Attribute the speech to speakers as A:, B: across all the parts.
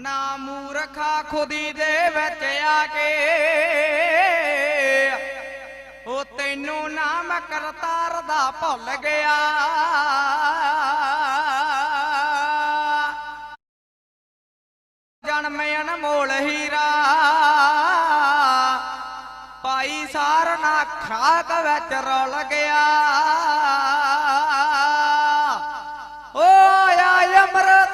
A: ਅਨਾ ਮੂਰਖਾ ਖੁਦੀ ਦੇ ਵਿੱਚ ਆ ਕੇ। ਉਹ ਤੈਨੂੰ ਨਾਮ ਕਰਤਾਰ ਦਾ ਭੁੱਲ ਗਿਆ। ਜਨਮ ਅਨਮੋਲ ਹੀਰਾ। ਪਾਈ ਸਾਰਨਾ ਖਾਕ ਵਿੱਚ ਰਲ ਗਿਆ। ਓ ਆਇਆ ਅੰਮ੍ਰਿਤ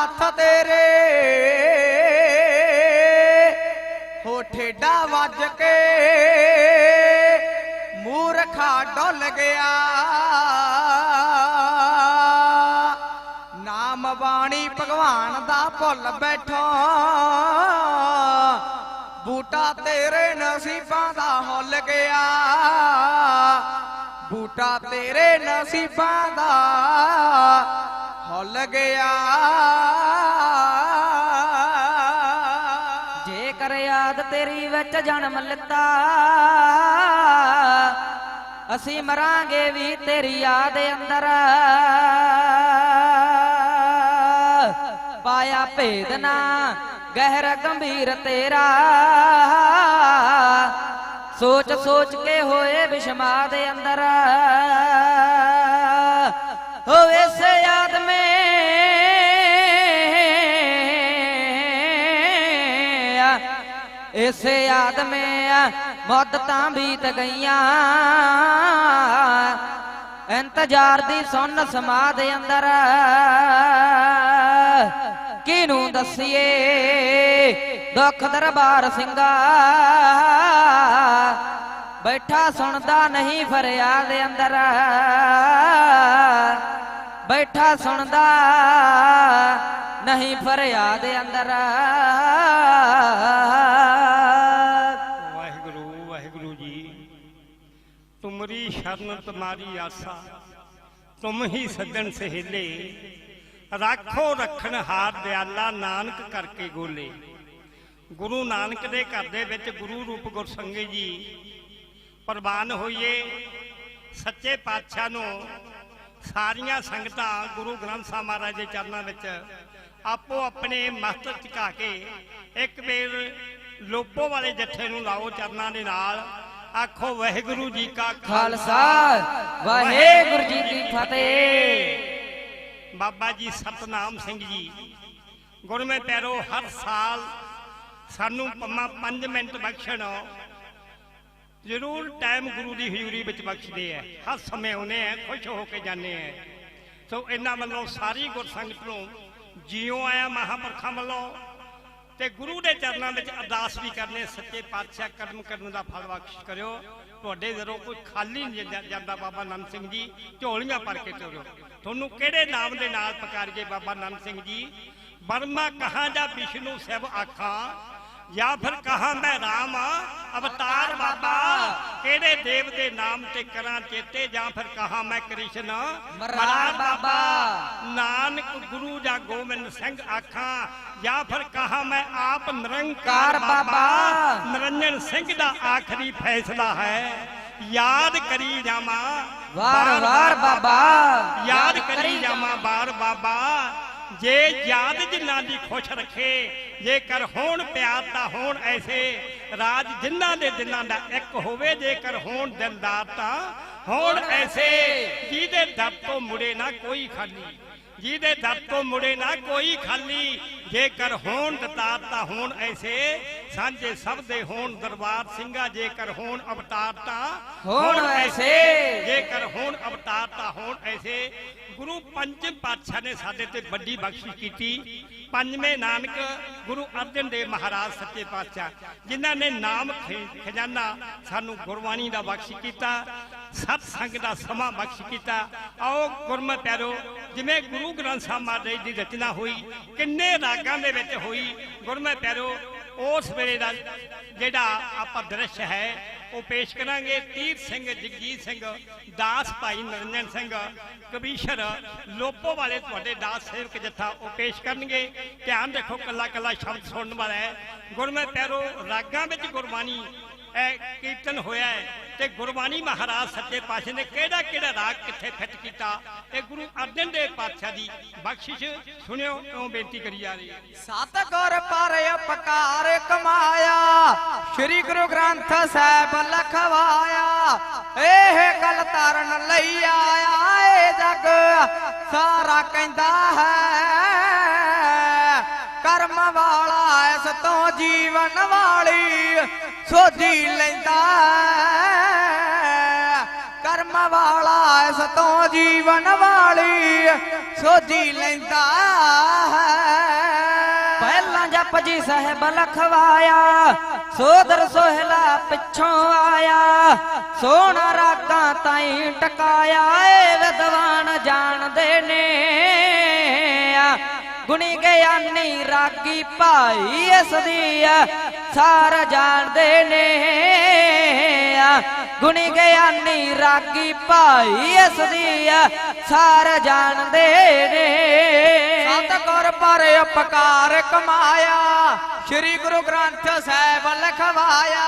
A: ਹੱਥ ਤੇਰੇ। ਹੋ ਠੇਡਾ ਵੱਜ ਕੇ ਮੂਰਖਾ ਡੁੱਲ ਗਿਆ। ਨਾਮ ਬਾਣੀ ਭਗਵਾਨ ਦਾ ਭੁੱਲ ਬੈਠੋ। ਬੂਟਾ ਤੇਰੇ ਨਸੀਬਾਂ ਦਾ ਹੁੱਲ ਗਿਆ। ਬੂਟਾ ਤੇਰੇ ਨਸੀਬਾਂ ਦਾ ਹੁੱਲ ਗਿਆ
B: ਜੇਕਰ ਯਾਦ ਤੇਰੀ ਵਿੱਚ ਜਨਮ ਲਿੱਤਾ, ਅਸੀਂ ਮਰਾਂਗੇ ਵੀ ਤੇਰੀ ਯਾਦ ਅੰਦਰ। ਪਾਇਆ ਭੇਦ ਨਾ, ਗਹਿਰ ਗੰਭੀਰ ਤੇਰਾ। ਸੋਚ ਸੋਚ ਕੇ ਹੋਏ ਬਿਸ਼ਮਾ ਦੇ ਅੰਦਰ। ਇਸੇ ਯਾਦ ਮੇ ਮੁੱਦਤਾਂ ਬੀਤ ਗਈਆਂ। ਇੰਤਜ਼ਾਰ ਦੀ ਸੁਣ ਸਮਾਦ ਅੰਦਰ। ਕਿਨੂੰ ਦਸੀਏ? ਦੁੱਖ ਦਰਬਾਰ ਸਿੰਘਾ। ਬੈਠਾ ਸੁਣਦਾ ਨਹੀਂ ਫਰਿਆਦ ਅੰਦਰ। ਬੈਠਾ ਸੁਣਦਾ ਨਹੀਂ ਫਰਿਆਦ ਅੰਦਰ
C: ਵਾਹਿਗੁਰੂ ਵਾਹਿਗੁਰੂ ਜੀ ਤੁਮਰੀ ਸ਼ਰਨ ਤੁਮਾਰੀ ਆਸਾ। ਤੁਮ ਹੀ ਸੱਜਣ ਸਹੇਲੇ। ਰਾਖੋ ਰੱਖਣ ਹਾਰ ਦਿਆਲਾ ਨਾਨਕ ਕਰਕੇ ਗੋਲੇ। ਗੁਰੂ ਨਾਨਕ ਦੇ ਘਰ ਦੇ ਵਿੱਚ ਗੁਰੂ ਰੂਪ ਗੁਰਸੰਗੇ ਜੀ, ਪ੍ਰਵਾਨ ਹੋਈਏ। ਸੱਚੇ ਪਾਤਸ਼ਾਹ ਨੂੰ ਸਾਰੀਆਂ ਸੰਗਤਾਂ ਗੁਰੂ ਗ੍ਰੰਥ ਸਾਹਿਬ ਮਹਾਰਾਜ ਦੇ ਚਰਨਾਂ ਵਿੱਚ ਆਪੋ ਆਪਣੇ ਮਸਤਕ ਝੁਕਾ ਕੇ ਇੱਕ ਵੇਰ ਲੋਪੋ ਵਾਲੇ ਜੱਥੇ ਨੂੰ ਲਾਓ ਚਰਨਾਂ ਦੇ ਨਾਲ। ਆਖੋ ਵਾਹਿਗੁਰੂ ਜੀ ਕਾ
B: ਖਾਲਸਾ ਵਾਹਿਗੁਰੂ ਜੀ ਕੀ ਫਤਿਹ।
C: ਬਾਬਾ ਜੀ ਸਤਨਾਮ ਸਿੰਘ ਜੀ ਗੁਰਮੇ ਪੈਰੋ ਹਰ ਸਾਲ ਸਾਨੂੰ ਪੰਮਾ 5 ਮਿੰਟ ਬਖਸ਼ਣ। ਜ਼ਰੂਰ ਟਾਈਮ ਗੁਰੂ ਦੀ ਹਜ਼ੂਰੀ ਵਿੱਚ ਬਖਸ਼ਦੇ ਆ। ਹਰ ਸਮੇਂ ਆਉਨੇ ਆ ਖੁਸ਼ ਹੋ ਕੇ ਜਾਂਦੇ ਆ। ਸੋ ਇਹਨਾਂ ਵੱਲੋਂ ਸਾਰੀ ਗੁਰਸੰਗਤ ਨੂੰ ਜਿਉ ਆਇਆ ਮਹਾਂਪੁਰਖਾਂ ਵੱਲੋਂ ਤੇ ਗੁਰੂ ਦੇ ਚਰਨਾਂ ਵਿੱਚ ਅਰਦਾਸ ਵੀ ਕਰਨੇ, ਸੱਚੇ ਪਾਤਸ਼ਾਹ ਕਰਮ ਕਰਨ ਦਾ ਫਲ ਬਖਸ਼ ਕਰਿਓ। ਤੁਹਾਡੇ ਜ਼ਰੋ ਕੋਈ ਖਾਲੀ ਨਹੀਂ ਜਾਂਦਾ ਬਾਬਾ ਨੰਦ ਸਿੰਘ ਜੀ, ਝੋਲੀਆਂ ਭਰ ਕੇ ਤੋਰਿਓ। ਤੁਹਾਨੂੰ ਕਿਹੜੇ ਨਾਮ ਦੇ ਨਾਲ ਪੁਕਾਰੀਏ ਬਾਬਾ ਨੰਦ ਸਿੰਘ ਜੀ? ਬਰਮਾ ਕਹਾਂ ਜਾਂ ਵਿਸ਼ਨੂੰ ਸਭ ਆਖਾਂ? ਜਾਂ ਫਿਰ ਕਹਾਂ ਮੈਂ ਰਾਮ ਅਵਤਾਰ ਬਾਬਾ ਕਿਹੜੇ ਦੇਵ ਦੇ ਨਾਮ ਤੇ ਕਰਾਂ ਚੇਤੇ ਜਾਂ ਫਿਰ ਕਹਾਂ ਮੈਂ ਕ੍ਰਿਸ਼ਨ?
B: ਮਰਾਰ ਬਾਬਾ।
C: ਨਾਨਕ ਗੁਰੂ ਜਾਂ ਗੋਬਿੰਦ ਸਿੰਘ ਆਖਾਂ ਜਾਂ ਫਿਰ ਕਹਾ ਮੈਂ ਆਪ
B: ਕਾਰ
C: ਨਿਰੰਕਾਰ
B: ਬਾਬਾ।
C: ਬਾਬਾ। ਨਿਰੰਜਨ ਸਿੰਘ ਦਾ ਆਖਰੀ ਫੈਸਲਾ ਹੈ। ਯਾਦ ਕਰੀ ਜਾਵਾਂ।
B: ਵਾਰ ਵਾਰ ਬਾਬਾ।
C: ਯਾਦ ਕਰੀ ਜਾਵਾਂ। ਬਾਰ ਬਾਬਾ। ਜੇ ਯਾਦ ਜਿਨ੍ਹਾਂ ਦੀ ਖੁਸ਼ ਰੱਖੇ ਜੇਕਰ ਹੋਣ ਪਿਆਰ ਤਾਂ ਹੋਣ ਐਸੇ। ਰਾਜ ਜਿਨ੍ਹਾਂ ਦੇ ਦਿਲਾਂ ਦਾ ਇੱਕ ਹੋਵੇ ਜੇਕਰ ਹੋਣ ਦਿਲਦਾਰ ਤਾਂ ਹੋਣ ਐਸੇ। ਜਿਹਦੇ ਦਰ ਤੋਂ ਮੁੜੇ ਨਾ ਕੋਈ ਖਾਲੀ ਜਿਹਦੇ ਦਰ ਤੋਂ ਮੁੜੇ ਨਾ ਕੋਈ ਖਾਲੀ ਜੇਕਰ ਹੋਣ ਦਤਾਰ ਤਾਂ ਹੋਣ ਐਸੇ। ਸਾਂਝੇ ਸਭ ਦੇ ਹੋਣ ਦਰਬਾਰ ਸਿੰਘਾ ਜੇਕਰ ਹੋਣ ਅਵਤਾਰ ਤਾਂ
B: ਹੋਣ ਐਸੇ।
C: ਜੇਕਰ ਹੋਣ ਅਵਤਾਰ ਤਾਂ ਹੋਣ ਐਸੇ। ਗੁਰੂ ਪੰਚਮ ਪਾਤਸ਼ਾਹ ਨੇ ਸਾਡੇ ਤੇ ਵੱਡੀ ਬਖਸ਼ਿਸ਼ ਕੀਤੀ। ਪੰਜਵੇਂ ਨਾਨਕ ਗੁਰੂ ਅਰਜਨ ਦੇਵ ਮਹਾਰਾਜ ਸੱਚੇ ਪਾਤਸ਼ਾਹ, ਜਿਨ੍ਹਾਂ ਨੇ ਨਾਮ ਖਜ਼ਾਨਾ ਸਾਨੂੰ ਗੁਰਬਾਣੀ ਦਾ ਬਖਸ਼ ਕੀਤਾ ਸਤ ਸੰਗ ਦਾ ਸਮਾਂ ਬਖਸ਼ ਕੀਤਾ। ਆਓ ਗੁਰਮਤਿ ਪਿਆਰੋ, ਜਿਵੇਂ ਗੁਰੂ ਗ੍ਰੰਥ ਸਾਹਿਬ ਮਹਾਰਾਜ ਦੀ ਰਚਨਾ ਹੋਈ, ਕਿੰਨੇ ਰਾਗਾਂ ਦੇ ਵਿੱਚ ਹੋਈ। ਗੁਰਮਤਿ ਪਿਆਰੋ, ਉਸ ਵੇਲੇ ਦਾ ਜਿਹੜਾ ਆਪਾਂ ਦ੍ਰਿਸ਼ ਹੈ ਉਹ ਪੇਸ਼ ਕਰਾਂਗੇ ਤੀਰ ਸਿੰਘ, ਜਗਜੀਤ ਸਿੰਘ, ਦਾਸ ਭਾਈ ਨਰਿੰਜਨ ਸਿੰਘ ਕਬੀਸ਼ਰ ਲੋਪੋ ਵਾਲੇ ਤੁਹਾਡੇ ਦਾਸ ਸੇਵਕ ਜੱਥਾ ਉਹ ਪੇਸ਼ ਕਰਨਗੇ। ਧਿਆਨ ਰੱਖੋ ਕੱਲਾ ਕੱਲਾ ਸ਼ਬਦ ਸੁਣਨ ਵਾਲਾ ਹੈ। ਗੁਰਮਤਿ ਪੈਰੋ ਰਾਗਾਂ ਵਿੱਚ ਗੁਰਬਾਣੀ ਕੀਰਤਨ ਹੋਇਆ ਹੈ ਤੇ ਗੁਰਬਾਣੀ ਮਹਾਰਾਜ ਸੱਚੇ ਪਾਤਸ਼ਾਹ ਨੇ ਕਿਹੜਾ ਕਿਹੜਾ ਰਾਗ ਕਿੱਥੇ ਫਿੱਟ ਕੀਤਾ ਇਹ ਗੁਰੂ ਅਰਜਨ ਦੇਵ ਪਾਤਸ਼ਾਹ ਦੀ ਬਖਸ਼ਿਸ਼ ਸੁਣਿਓ, ਇਉਂ ਬੇਨਤੀ ਕਰੀ ਜਾ ਰਹੀ
A: ਸਤਗੁਰ ਪਰ ਉਪਕਾਰ ਕਮਾਇਆ, ਸ੍ਰੀ ਗੁਰੂ ਗ੍ਰੰਥ ਸਾਹਿਬ ਲਖਵਾਇਆ, ਇਹ ਗੱਲ ਤਾਰਨ ਲਈ ਆਇਆ ਏ ਜਗ, ਸਾਰਾ ਕਹਿੰਦਾ ਹੈ, ਕਰਮ ਵਾਲਾ ਇਸ ਤੋਂ ਜੀਵਨ ਵਾਲੀ ਸੋਝੀ ਲੈਂਦਾ ਕਰਮ ਵਾਲਾ ਇਸ ਤੋਂ ਜੀਵਨ ਵਾਲੀ ਸੋਝੀ ਲੈਂਦਾ
B: ਪਹਿਲਾਂ ਜਪ ਜੀ ਸਾਹਿਬ ਲਖਵਾਇਆ, ਸੋਦਰ ਸੋਹਲਾ ਪਿੱਛੋਂ ਆਇਆ, ਸੋਹਣਾ ਰਾਤਾਂ ਤਾਈਂ ਟਕਾਇਆ ਏ ਵਿਦਵਾਨ ਜਾਣਦੇ ਨੇ। ਗੁਣੀ ਗਿਆਨੀ ਰਾਗੀ ਭਾਈ ਇਸ ਦੀ ਸਾਰ ਜਾਣਦੇ ਨੇ ਗੁਣੀ ਗਿਆਨੀ ਰਾਗੀ ਭਾਈ ਇਸ ਦੀ ਸਾਰ ਜਾਣਦੇ ਨੇ
A: ਸਤਿਗੁਰ ਪਰ ਉਪਕਾਰ ਕਮਾਇਆ, ਸ੍ਰੀ ਗੁਰੂ ਗ੍ਰੰਥ ਸਾਹਿਬ ਲਖਵਾਇਆ।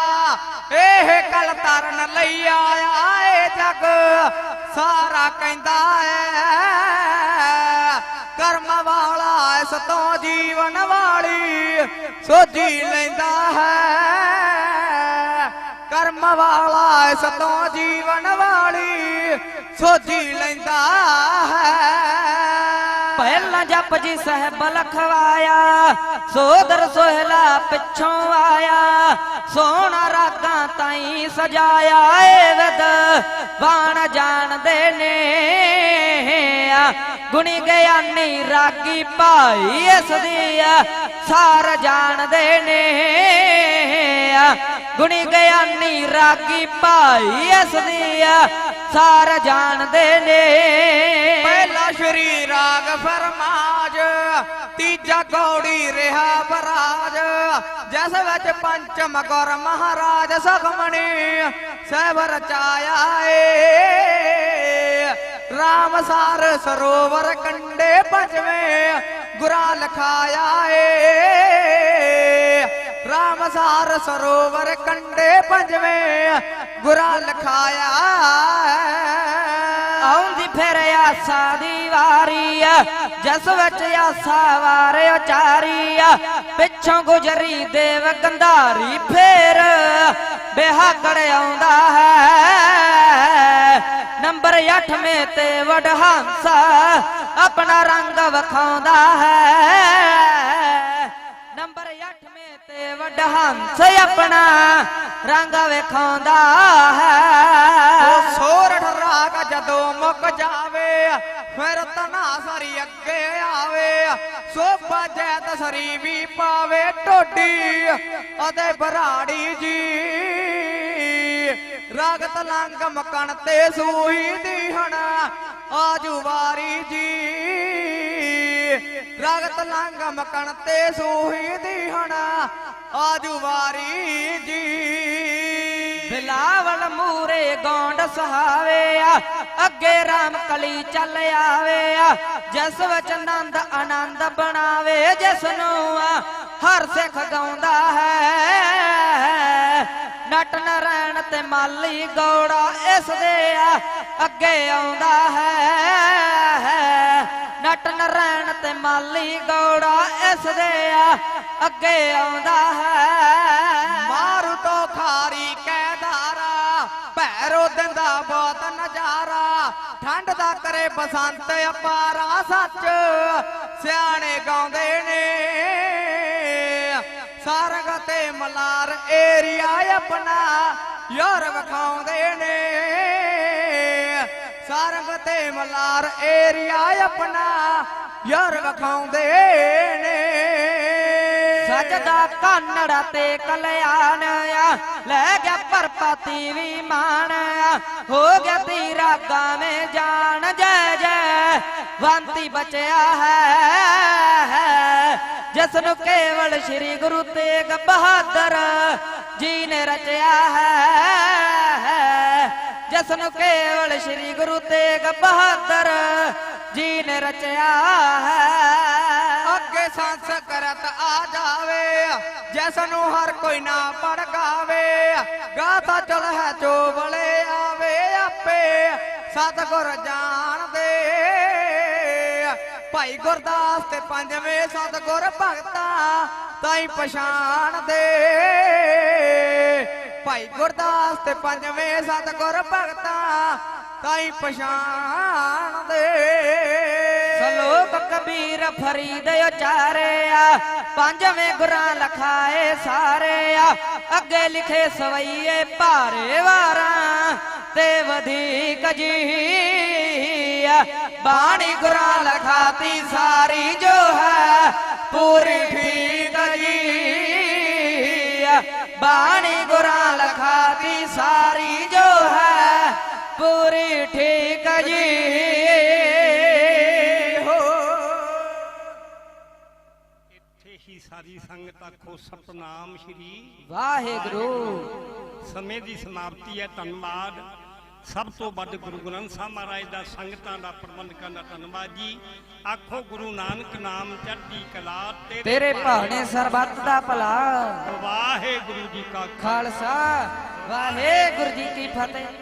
A: ਇਹ ਕਲ ਤਰਨ ਲਈ ਆਇਆ ਏ ਜਗ ਸਾਰਾ ਕਹਿੰਦਾ ਹੈ। ਵਾਲਾ ਤੋਂ ਜੀਵਨ ਵਾਲੀ ਸੋਝੀ ਲੈਂਦਾ ਹੈ। ਕਰਮ ਵਾਲਾ ਇਸ ਤੋਂ ਜੀਵਨ ਵਾਲੀ ਸੋਝੀ ਲੈਂਦਾ ਹੈ।
B: ਪਹਿਲਾਂ ਜਪਜੀ ਸਾਹਿਬ ਲਖਵਾਇਆ ਸੋਦਰ ਸੋਹਲਾ ਪਿੱਛੋਂ ਆਇਆ। ਸੋਹਣਾ ਰਾਗਾਂ ਤਾਈ ਸਜਾਇਆ ਏ ਵਿਦ। ਬਾਣ ਜਾਣਦੇ ਨੇ ਗੁਣੀ ਗਿਆਨੀ ਰਾਗੀ ਭਾਈ ਇਸ ਦੀ ਸਾਰ ਜਾਣਦੇ ਨੇ ਗੁਣੀ ਗਿਆਨੀ ਰਾਗੀ ਭਾਈ ਇਸ ਦੀ ਸਾਰ ਜਾਣਦੇ ਨੇ।
A: ਸ਼੍ਰੀ ਰਾਗ ਫਰਮਾਜ, ਤੀਜਾ ਗੌੜੀ ਰਿਹਾ ਬਰਾਜ। ਜਿਸ ਵਿੱਚ ਪੰਚਮ ਗੁਰ ਮਹਾਰਾਜ ਸੁਖਮਣੀ ਸਹਿਬ ਰਚਾਇਆ ਏ। ਰਾਮ ਸਾਰ ਸਰੋਵਰ ਕੰਡੇ ਪੰਜਵੇਂ ਗੁਰਾ ਲਖਾਇਆ ਏ। ਰਾਮ ਸਾਰ ਸਰੋਵਰ ਕੰਡੇ ਪੰਜਵੇਂ ਗੁਰਾ ਲਖਾਇਆ
B: ਫਿਰ ਆਸਾ ਦੀ ਵਾਰੀ ਆ। ਜਸ ਵਿੱਚ ਆਸਾ ਵਾਰ ਉਚਾਰੀ ਆ। ਪਿੱਛੋਂ ਗੁਜਰੀ ਦੇਵ ਗੰਧਾਰੀ ਫੇਰ ਬਿਹਾਗੜ ਆਉਂਦਾ ਹੈ। ਨੰਬਰ 8ਵੇਂ ਤੇ ਵਡਹੰਸ ਆਪਣਾ ਰੰਗ ਵਿਖਾਉਂਦਾ ਹੈ। ਨੰਬਰ 8ਵੇਂ ਤੇ ਵਡਹੰਸ ਆਪਣਾ ਰੰਗ ਵਿਖਾਉਂਦਾ ਹੈ।
A: ਉਹ ਸੋਰਠ ਜਦੋਂ ਮੁੱਕ ਜਾਵੇ, ਫਿਰ ਤਨਾ ਸਰੀ ਅੱਗੇ ਆਵੇ। ਸੋਭਾ ਜੈ ਤਸਰੀ ਵੀ ਪਾਵੇ ਢੋਡੀ ਅਤੇ ਬਰਾੜੀ ਜੀ। ਰਾਗ ਤਲੰਗ ਮਕਣ ਤੇ ਸੂਈ ਦੀਹਣ ਆਜੂ ਵਾਰੀ ਜੀ। ਰਾਗ ਤਲੰਗ ਮਕਣ ਤੇ ਸੂਈ ਦੀਹਣ ਆਜੂ ਵਾਰੀ ਜੀ।
B: ਬਿਲਾਵਲ ਮੂਰੇ ਗੌਂਡ ਸਹਾਵੇ ਆ ਅੱਗੇ ਰਾਮ ਕਲੀ ਚੱਲ ਆਵੇ ਆ, ਜਿਸ ਵਿੱਚ ਆਨੰਦ ਆਨੰਦ ਬਣਾਵੇ ਜਿਸ ਨੂੰ ਆ ਹਰ ਸਿੱਖ ਗਾਉਂਦਾ ਹੈ। ਨਟ ਨਰੈਣ ਤੇ ਮਾਲੀ ਗੌੜਾ ਇਸ ਦੇ ਆ, ਅੱਗੇ ਆਉਂਦਾ ਹੈ। ਨਟ ਨਰੈਣ ਤੇ ਮਾਲੀ ਗੌੜਾ ਇਸ ਦੇ ਆ, ਅੱਗੇ ਆਉਂਦਾ ਹੈ।
A: ਮਾਰੂ ਤੋਂ ਖਾਰੀ ਭੈਰੋ ਦਿੰਦਾ ਬਹੁਤ ਨਜ਼ਾਰਾ, ਠੰਡ ਦਾ ਕਰੇ ਬਸੰਤ ਅਪਾਰਾ, ਸੱਚ ਸਿਆਣੇ ਗਾਉਂਦੇ ਨੇ। ਸਾਰੰਗ ਤੇ ਮਲਾਰ ਏਰੀਆ ਆਪਣਾ ਯਾਰ ਵਿਖਾਉਂਦੇ ਨੇ। ਸਾਰੰਗ ਤੇ ਮਲਾਰ ਏਰੀਆ ਆਪਣਾ ਯਾਰ ਵਿਖਾਉਂਦੇ ਨੇ।
B: ਰਜਦਾ ਕਾਨੜਾ ਤੇ ਕਲਿਆਣ ਆ। ਲੈ ਗਿਆ ਪਰਪਤੀ ਵੀ ਮਾਣ ਆ। ਹੋ ਗਿਆ ਤੀਰਾ ਗਾਵੇਂ ਜਾਣ। ਜੈ ਜੈ, ਵੰਤੀ ਬਚਿਆ ਹੈ। ਜਿਸ ਨੂੰ ਕੇਵਲ ਸ੍ਰੀ ਗੁਰੂ ਤੇਗ ਬਹਾਦਰ ਜੀ ਨੇ ਰਚਿਆ ਹੈ। ਜਿਸ ਨੂੰ ਕੇਵਲ ਸ੍ਰੀ ਗੁਰੂ ਤੇਗ ਬਹਾਦਰ ਜੀ ਨੇ ਰਚਿਆ ਹੈ।
A: ਅੱਗੇ ਸੰਸਕਰਤ ਆ ਜਾਵੇ। ਜਿਸ ਨੂੰ ਹਰ ਕੋਈ ਨਾ ਪੜਕਾਵੇ ਗਾਤਾ ਚਲ ਹੈ ਚੋਬਲੇ ਆਵੇ ਆਪੇ। ਸਤਗੁਰ ਜਾਣਦੇ। ਭਾਈ ਗੁਰਦਾਸ ਤੇ ਪੰਜਵੇਂ ਸਤਗੁਰ ਭਗਤਾ ਤਾਈ ਪਛਾਣਦੇ। ਭਾਈ ਗੁਰਦਾਸ ਤੇ ਪੰਜਵੇਂ ਸਤਗੁਰ ਭਗਤਾ ਤਾਈ ਪਛਾਣਦੇ।
B: ਸਲੋਕ ਕਬੀਰ ਫਰੀਦ ਉਚਾਰਿਆ, ਪੰਜਵੇਂ ਗੁਰਾਂ ਲਖਾਏ ਸਾਰੇ ਆ ਅੱਗੇ ਲਿਖੇ ਸਵਈਏ ਭਾਰੇ ਵਾਰਾਂ, ਤੇ ਵਧੀਕ ਜੀ ਆ। ਬਾਣੀ ਗੁਰਾਂ ਲਖਾਤੀ ਸਾਰੀ ਜੋ ਹੈ, ਪੂਰੀ ਠੀਕ ਜੀ ਆ। ਬਾਣੀ ਗੁਰਾਂ ਲਖਾਤੀ ਸਾਰੀ ਜੋ ਹੈ, ਪੂਰੀ ਠੀਕ ਜੀ
C: ਸਾਰੀ ਸੰਗਤ ਆਖੋ ਸਤਨਾਮ ਸ਼੍ਰੀ
B: ਵਾਹਿਗੁਰੂ।
C: ਸਮੇਂ ਦੀ ਸਮਾਪਤੀ ਹੈ ਧੰਨਵਾਦ। ਸਭ ਤੋਂ ਵੱਧ ਗੁਰੂ ਗ੍ਰੰਥ ਸਾਹਿਬ ਮਹਾਰਾਜ ਦਾ ਸੰਗਤਾਂ ਦਾ ਪ੍ਰਬੰਧਕਾਂ ਦਾ ਧੰਨਵਾਦ ਜੀ। ਆਖੋ ਗੁਰੂ ਨਾਨਕ ਨਾਮ ਚੜ੍ਹਦੀ ਕਲਾ
B: ਤੇਰੇ ਭਾਣੇ ਸਰਬੱਤ ਦਾ ਭਲਾ।
C: ਵਾਹਿਗੁਰੂ ਜੀ ਕਾ
B: ਖਾਲਸਾ। ਵਾਹਿਗੁਰੂ ਜੀ ਕੀ ਫਤਿਹ।